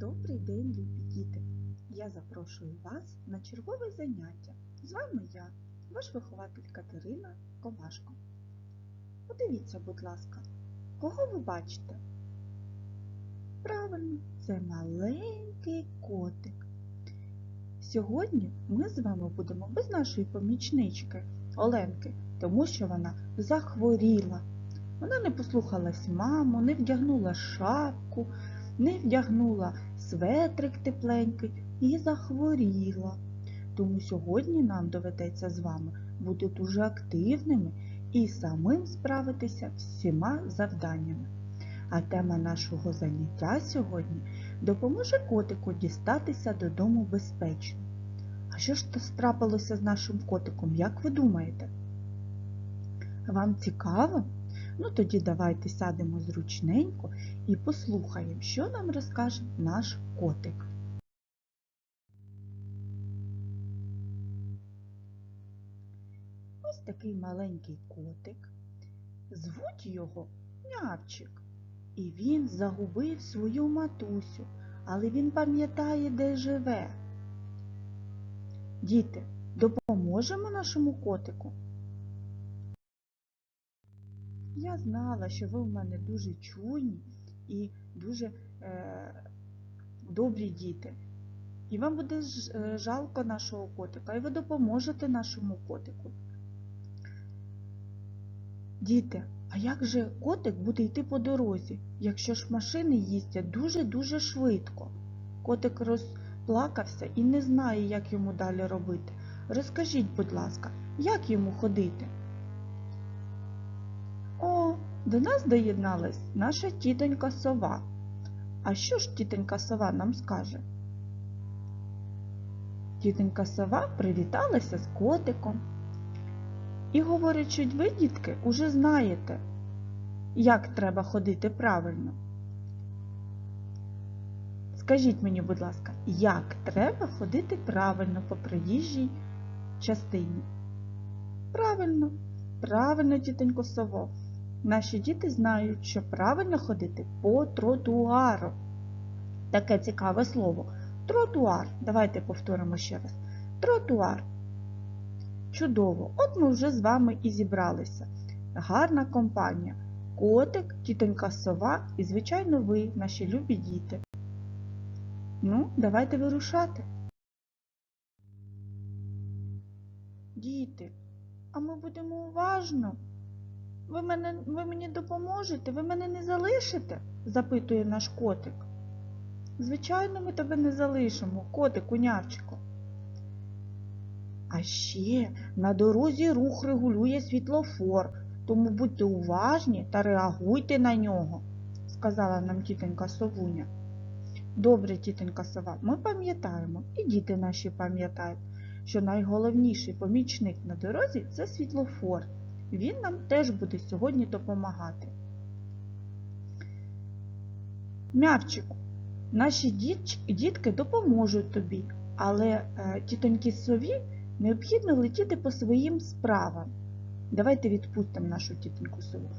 Добрий день, любі діти! Я запрошую вас на чергове заняття. З вами я, ваш вихователь Катерина Ковашко. Подивіться, будь ласка, кого ви бачите? Правильно, це маленький котик. Сьогодні ми з вами будемо без нашої помічнички Оленки, тому що вона захворіла. Вона не послухалась маму, не вдягнула шапку, не вдягнула светрик тепленький і захворіла. Тому сьогодні нам доведеться з вами бути дуже активними і самим справитися всіма завданнями. А тема нашого заняття сьогодні допоможе котику дістатися додому безпечно. А що ж то трапилося з нашим котиком, як ви думаєте? Вам цікаво? Ну тоді давайте сядемо зручненько і послухаємо, що нам розкаже наш котик. Ось такий маленький котик. Звуть його Нявчик. І він загубив свою матусю, але він пам'ятає, де живе. Діти, допоможемо нашому котику? Я знала, що ви в мене дуже чуйні і дуже е, добрі діти. І вам буде е, жалко нашого котика, і ви допоможете нашому котику. Діти, а як же котик буде йти по дорозі, якщо ж машини їздять дуже-дуже швидко? Котик розплакався і не знає, як йому далі робити. Розкажіть, будь ласка, як йому ходити? До нас доєдналась наша тітонька сова. А що ж тітонька сова нам скаже? Тітонька сова привіталася з котиком і говорить, що ви, дітки, уже знаєте, як треба ходити правильно. Скажіть мені, будь ласка, як треба ходити правильно по проїжджій частині? Правильно, правильно, тітонько сово. Наші діти знають, що правильно ходити по тротуару. Таке цікаве слово. Тротуар. Давайте повторимо ще раз. Тротуар. Чудово! От ми вже з вами і зібралися. Гарна компанія. Котик, тітонька сова і, звичайно, ви, наші любі діти. Ну, давайте вирушати. Діти, а ми будемо уважно. Ви, мене, ви мені допоможете? Ви мене не залишите? запитує наш котик. Звичайно, ми тебе не залишимо, котику нявчику. А ще на дорозі рух регулює світлофор, тому будьте уважні та реагуйте на нього, сказала нам тітонька совуня. Добре, тітонька сова, ми пам'ятаємо, і діти наші пам'ятають, що найголовніший помічник на дорозі це світлофор. Він нам теж буде сьогодні допомагати. Мявчику, наші дітки допоможуть тобі, але е, тітоньки сові необхідно летіти по своїм справам. Давайте відпустимо нашу тітоньку сову.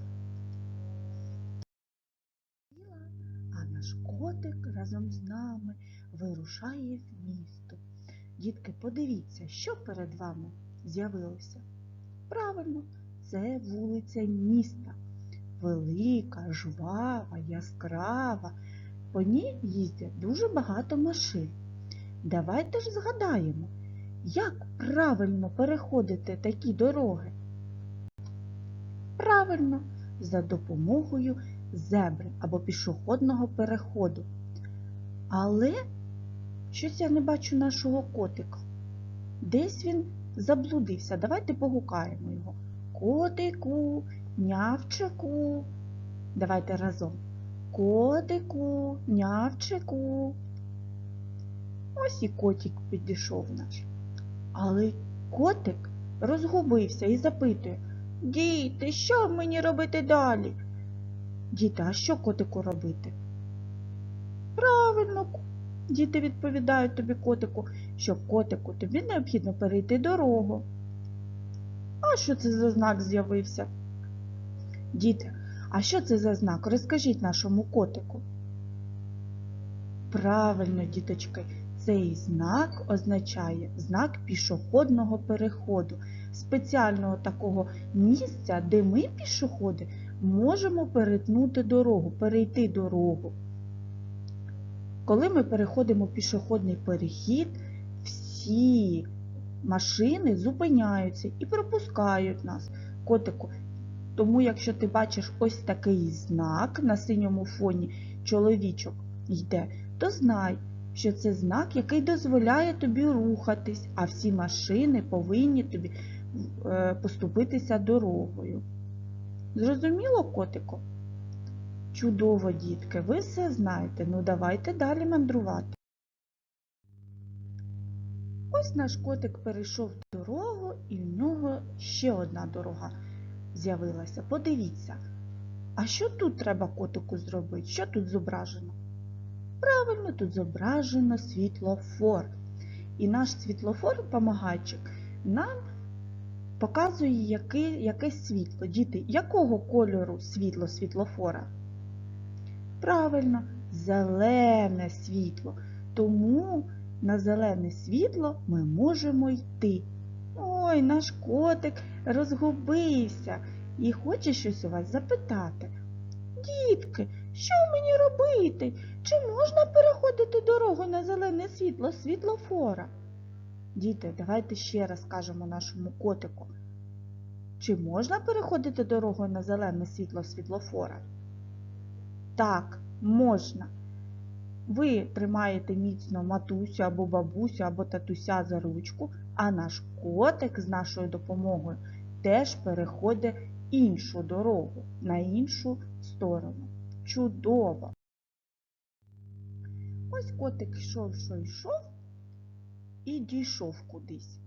А наш котик разом з нами вирушає в місто. Дітки, подивіться, що перед вами з'явилося. Правильно, це вулиця міста. Велика, жвава, яскрава. По ній їздять дуже багато машин. Давайте ж згадаємо, як правильно переходити такі дороги? Правильно, за допомогою зебри або пішохідного переходу. Але щось я не бачу нашого котика. Десь він заблудився. Давайте погукаємо його. Котику, нявчику. Давайте разом. Котику, нявчику. Ось і котик підійшов наш. Але котик розгубився і запитує Діти, що мені робити далі? Діти, а що котику робити? Правильно, діти відповідають тобі котику, що котику тобі необхідно перейти дорогу. А що це за знак з'явився? Діти, а що це за знак? Розкажіть нашому котику. Правильно, діточки, цей знак означає знак пішохідного переходу, спеціального такого місця, де ми, пішоходи, можемо перетнути дорогу, перейти дорогу. Коли ми переходимо пішохідний перехід, всі машини зупиняються і пропускають нас, котику. Тому, якщо ти бачиш ось такий знак на синьому фоні, чоловічок йде, то знай, що це знак, який дозволяє тобі рухатись, а всі машини повинні тобі е, поступитися дорогою. Зрозуміло, котику? Чудово, дітки, ви все знаєте. Ну давайте далі мандрувати. Ось наш котик перейшов дорогу, і в нього ще одна дорога з'явилася. Подивіться, а що тут треба котику зробити? Що тут зображено? Правильно, тут зображено світлофор. І наш світлофор, помагайчик, нам показує яке, якесь світло. Діти, якого кольору світло світлофора? Правильно, зелене світло. Тому на зелене світло ми можемо йти. Ой, наш котик розгубився і хоче щось у вас запитати. Дітки, що мені робити? Чи можна переходити дорогу на зелене світло світлофора? Діти, давайте ще раз скажемо нашому котику. Чи можна переходити дорогу на зелене світло світлофора? Так, можна. Ви тримаєте міцно матусю або бабусю, або татуся за ручку, а наш котик з нашою допомогою теж переходить іншу дорогу на іншу сторону. Чудово! Ось котик йшов, що йшов і дійшов кудись.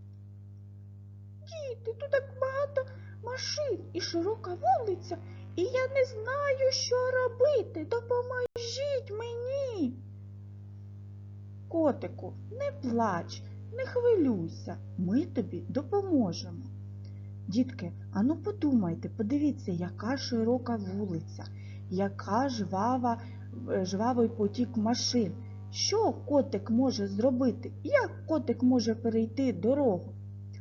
Діти, тут так багато машин і широка вулиця, і я не знаю, що робити. Допоможіть мені. Котику, не плач, не хвилюйся, ми тобі допоможемо. Дітки, ану подумайте, подивіться, яка широка вулиця, яка жвава, е, жвавий потік машин. Що котик може зробити? Як котик може перейти дорогу?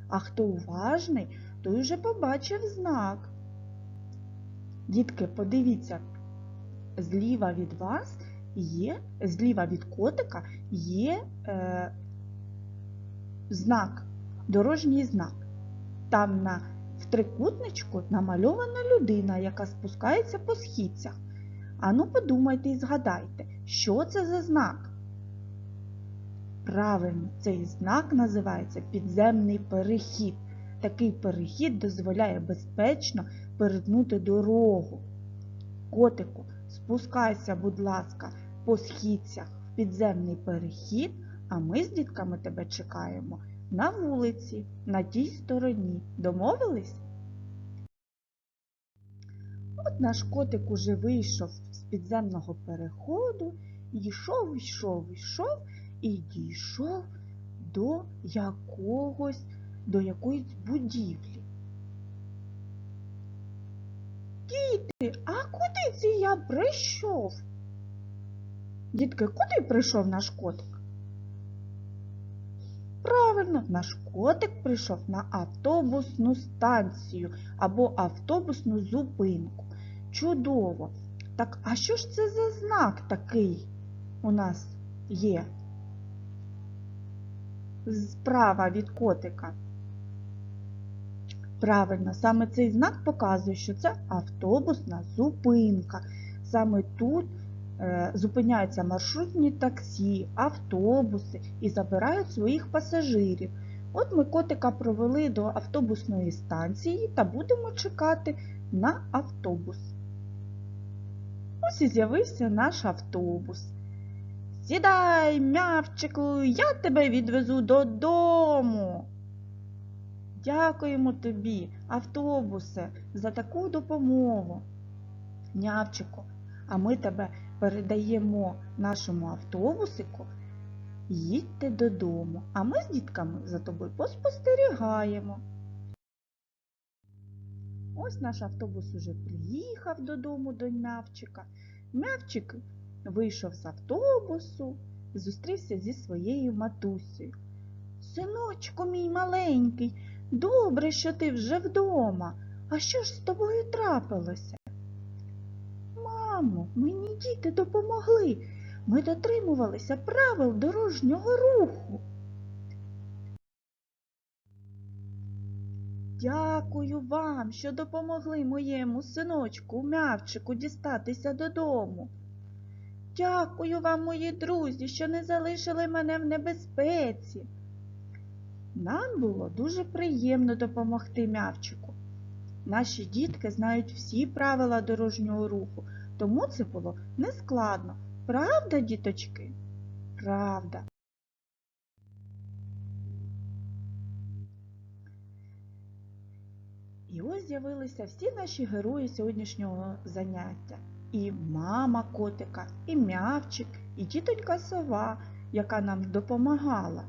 А хто уважний, той вже побачив знак. Дітки, подивіться, зліва від вас є, зліва від котика є е, знак, дорожній знак. Там на, в трикутничку намальована людина, яка спускається по східцях. Ану подумайте і згадайте, що це за знак? Правильно, цей знак називається підземний перехід. Такий перехід дозволяє безпечно перетнути дорогу. Котику, спускайся, будь ласка, по східцях в підземний перехід, а ми з дітками тебе чекаємо на вулиці, на тій стороні. Домовились? От наш котик уже вийшов з підземного переходу, йшов, йшов, йшов і дійшов до якогось, до якоїсь будівлі. Діти, а куди це я прийшов? Дітки, куди прийшов наш котик? Правильно, наш котик прийшов на автобусну станцію або автобусну зупинку. Чудово! Так, а що ж це за знак такий у нас є? Справа від котика. Правильно, саме цей знак показує, що це автобусна зупинка. Саме тут е, зупиняються маршрутні таксі, автобуси і забирають своїх пасажирів. От ми котика провели до автобусної станції та будемо чекати на автобус. Ось і з'явився наш автобус. Сідай, м'явчику, я тебе відвезу додому. Дякуємо тобі, автобусе, за таку допомогу. Нявчику, а ми тебе передаємо нашому автобусику. Їдьте додому, а ми з дітками за тобою поспостерігаємо. Ось наш автобус уже приїхав додому до м'явчика. М'явчик вийшов з автобусу, зустрівся зі своєю матусею. Синочку мій маленький, добре, що ти вже вдома. А що ж з тобою трапилося? Мамо, мені діти допомогли. Ми дотримувалися правил дорожнього руху. Дякую вам, що допомогли моєму синочку м'явчику дістатися додому. Дякую вам, мої друзі, що не залишили мене в небезпеці. Нам було дуже приємно допомогти м'явчику. Наші дітки знають всі правила дорожнього руху, тому це було нескладно. Правда, діточки? Правда. І ось з'явилися всі наші герої сьогоднішнього заняття. І мама котика, і м'явчик, і тітонька сова, яка нам допомагала.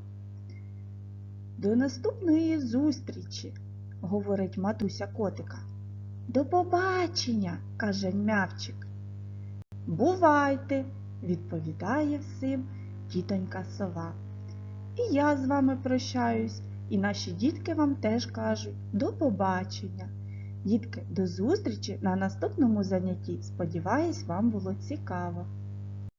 До наступної зустрічі, говорить матуся котика. До побачення, каже м'явчик. Бувайте, відповідає всім тітонька сова. І я з вами прощаюсь, і наші дітки вам теж кажуть до побачення. Дітки, до зустрічі на наступному занятті. Сподіваюсь, вам було цікаво.